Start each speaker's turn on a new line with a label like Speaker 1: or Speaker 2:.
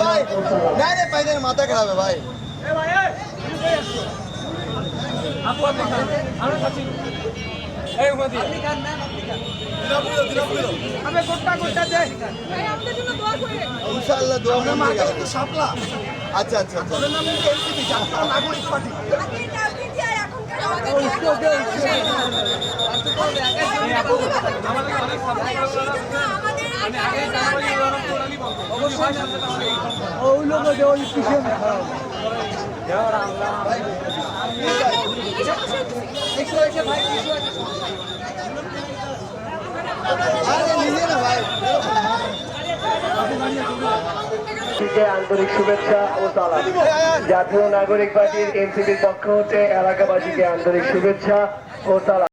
Speaker 1: ভাই ডাইরে পাইলে মাথা খারাপ হবে ভাই
Speaker 2: ভাই আপনাদের জন্য দোয়া করে।
Speaker 1: ইনশাআল্লাহ দোয়া গেল শাপলা আচ্ছা আচ্ছা আচ্ছা
Speaker 2: আগে রাজনীতি আর এখনকার আমাদের
Speaker 1: আরে নিজে না ভাই
Speaker 3: কে আন্তরিক শুভেচ্ছা ও সালাম। জাতীয় নাগরিক পার্টির এনসিপির পক্ষ হচ্ছে এলাকাবাসীকে আন্তরিক শুভেচ্ছা ও সালাম।